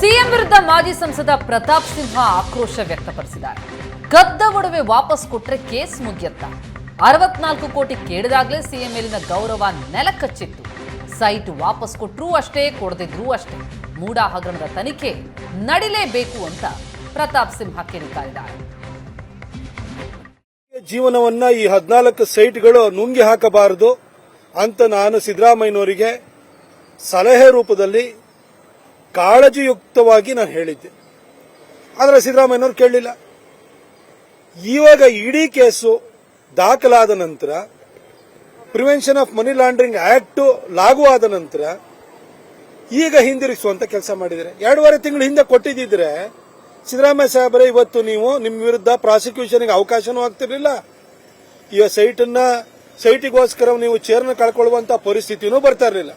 CM ವಿರುದ್ಧ ಮಾಜಿ ಸಂಸದ ಪ್ರತಾಪ್ ಸಿಂಹ ಆಕ್ರೋಶ ವ್ಯಕ್ತಪಡಿಸಿದ್ದಾರೆ. ಗದ್ದ ಒಡವೆ ವಾಪಸ್ ಕೊಟ್ಟರೆ ಕೇಸ್ ಮುಗಿಯತ್ತ. ಅರವತ್ನಾಲ್ಕು ಕೋಟಿ ಕೇಳಿದಾಗಲೇ ಸಿಎಂ ಮೇಲಿನ ಗೌರವ ನೆಲಕಚ್ಚಿತ್ತು. ಸೈಟ್ ವಾಪಸ್ ಕೊಟ್ರೂ ಅಷ್ಟೇ, ಕೊಡದಿದ್ರೂ ಅಷ್ಟೇ. ಮೂಡಾ ಹಗರಣದ ತನಿಖೆ ನಡಿಲೇಬೇಕು ಅಂತ ಪ್ರತಾಪ್ ಸಿಂಹ ಕಿಡಿಕಾರಿದ್ದಾರೆ ಜೀವನವನ್ನ ಈ ಹದಿನಾಲ್ಕು ಸೈಟ್ಗಳು ನುಂಗಿ ಹಾಕಬಾರದು ಅಂತ ನಾನು ಸಿದ್ದರಾಮಯ್ಯನವರಿಗೆ ಸಲಹೆ ರೂಪದಲ್ಲಿ ಕಾಳಜಿಯುಕ್ತವಾಗಿ ನಾನು ಹೇಳಿದ್ದೆ. ಆದರೆ ಸಿದ್ದರಾಮಯ್ಯನವರು ಕೇಳಲಿಲ್ಲ. ಇವಾಗ ಇಡೀ ಕೇಸು ದಾಖಲಾದ ನಂತರ prevention of money laundering act ಲಾಗು ಆದ ನಂತರ, ಈಗ ಹಿಂದಿರುಗಿಸುವಂತ ಕೆಲಸ ಮಾಡಿದರೆ ಎರಡೂವರೆ ತಿಂಗಳು ಹಿಂದೆ ಕೊಟ್ಟಿದ್ದಿದ್ರೆ, ಸಿದ್ದರಾಮಯ್ಯ ಸಾಹೇಬರೇ, ಇವತ್ತು ನೀವು ನಿಮ್ಮ ವಿರುದ್ಧ ಪ್ರಾಸಿಕ್ಯೂಷನ್ಗೆ ಅವಕಾಶನೂ ಆಗ್ತಿರ್ಲಿಲ್ಲ. ಈ ಸೈಟನ್ನ, ಸೈಟಿಗೋಸ್ಕರ ನೀವು ಚೇರ್ನ ಕಳ್ಕೊಳ್ಳುವಂತ ಪರಿಸ್ಥಿತಿನೂ ಬರ್ತಾ ಇರಲಿಲ್ಲ.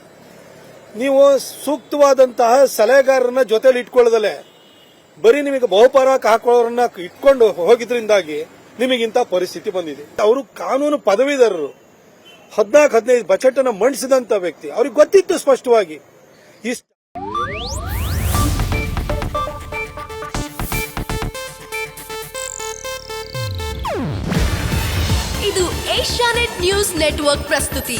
ನೀವು ಸೂಕ್ತವಾದಂತಹ ಸಲಹೆಗಾರರನ್ನ ಜೊತೆಲಿ ಇಟ್ಕೊಳ್ಳದಲೆ ಬರೀ ನಿಮಗೆ ಬಹುಪರಾಕ್ ಹಾಕೊಳ್ಳೋರನ್ನ ಇಟ್ಕೊಂಡು ಹೋಗಿದ್ರಿಂದಾಗಿ ನಿಮಗಿಂತ ಪರಿಸ್ಥಿತಿ ಬಂದಿದೆ. ಅವರು ಕಾನೂನು ಪದವೀಧರರು, ಹದಿನಾಲ್ಕು, ಹದಿನೈದು ಬಜೆಟ್ ಅನ್ನ ಮಂಡಿಸಿದಂತ ವ್ಯಕ್ತಿ. ಅವ್ರಿಗೆ ಗೊತ್ತಿತ್ತು ಸ್ಪಷ್ಟವಾಗಿ. ಈ ಇದು ಏಷ್ಯಾನೆಟ್ ನ್ಯೂಸ್ ನೆಟ್ವರ್ಕ್ ಪ್ರಸ್ತುತಿ.